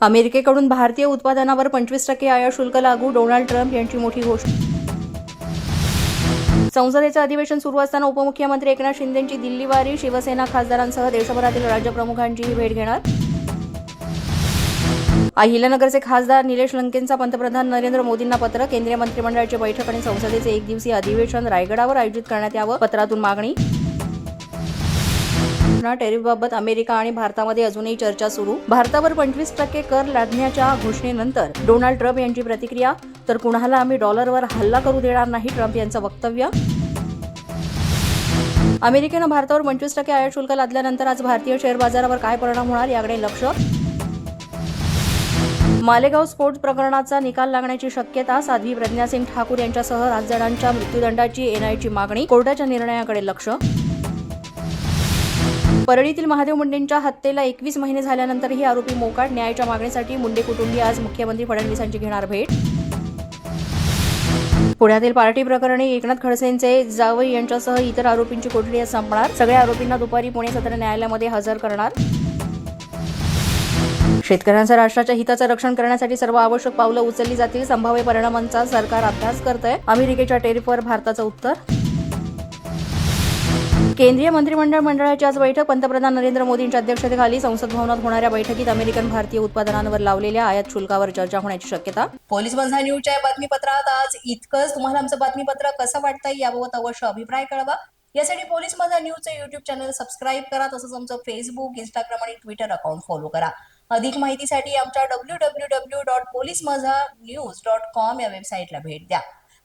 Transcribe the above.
अमेरिकेकडून भारतीय उत्पादनावर पंचवीस टक्के आयात शुल्क लागू डोनाल्ड ट्रम्प यांची मोठी घोषणा संसदेचं अधिवेशन सुरू असताना उपमुख्यमंत्री एकनाथ शिंदेची दिल्लीवारी शिवसेना खासदारांसह देशभरातील राज्यप्रमुखांचीही भेट घेणार. अहिल्यानगरचे खासदार निलेश लंकेंचा पंतप्रधान नरेंद्र मोदींना पत्र केंद्रीय मंत्रिमंडळाची बैठक आणि संसदेचे एक दिवसीय अधिवेशन रायगडावर आयोजित करण्यात यावं पत्रातून मागणी. टेरिफबाबत अमेरिका आणि भारतामध्ये अजूनही चर्चा सुरू. भारतावर पंचवीस टक्के कर लादण्याच्या घोषणेनंतर डोनाल्ड ट्रम्प यांची प्रतिक्रिया तर कुणाला आम्ही डॉलरवर हल्ला करू देणार नाही ट्रम्प यांचं वक्तव्य? अमेरिकेनं भारतावर पंचवीस टक्के आयात शुल्क लादल्यानंतर आज भारतीय शेअर बाजारावर काय परिणाम होणार याकडे लक्ष? मालेगाव स्फोट प्रकरणाचा निकाल लागण्याची शक्यता साध्वी प्रज्ञासिंग ठाकूर यांच्यासह सात जणांच्या मृत्यूदंडाची एनआयची मागणी कोर्टाच्या निर्णयाकडे लक्ष? परळीतील महादेव मुंडेंच्या हत्येला एकवीस महिने झाल्यानंतरही आरोपी मोकाट न्यायाच्या मागणीसाठी मुंडे कुटुंबीय आज मुख्यमंत्री फडणवीसांची घेणार भेट. पुण्यातील पार्टी प्रकरणी एकनाथ खडसेंचे जावई यांच्यासह इतर आरोपींची कोठडी आज संपणार? सगळ्या आरोपींना दुपारी पुणे सत्र न्यायालयामध्ये हजर करणार? शेतकऱ्यांचं राष्ट्राच्या हिताचं रक्षण करण्यासाठी सर्व आवश्यक पावलं उचलली जातील संभाव्य परिणामांचा सरकार अभ्यास करतंय. अमेरिकेच्या टेरिफवर भारताचं उत्तर? केंद्रीय मंत्रिमंडळ मंडळाची आज बैठक. पंतप्रधान नरेंद्र मोदींच्या अध्यक्षतेखाली संसद भवनात होणाऱ्या बैठकीत अमेरिकन भारतीय उत्पादनांवर लावलेल्या आयात शुल्कावर चर्चा होण्याची शक्यता. पोलीस बंधा न्यूजच्या या बातमीपत्रात आज इतकंच. तुम्हाला आमचं बातमीपत्र कसं वाटतंय याबाबत अवश्य अभिप्राय कळवा. यासाठी पोलीस माझा न्यूजचं युट्यूब चॅनल सबस्क्राईब करा तसंच आमचं फेसबुक इंस्टाग्राम आणि ट्विटर अकाउंट फॉलो करा. अधिक माहितीसाठी आमच्या W W W dot police Majha news dot com या वेबसाईटला भेट द्या.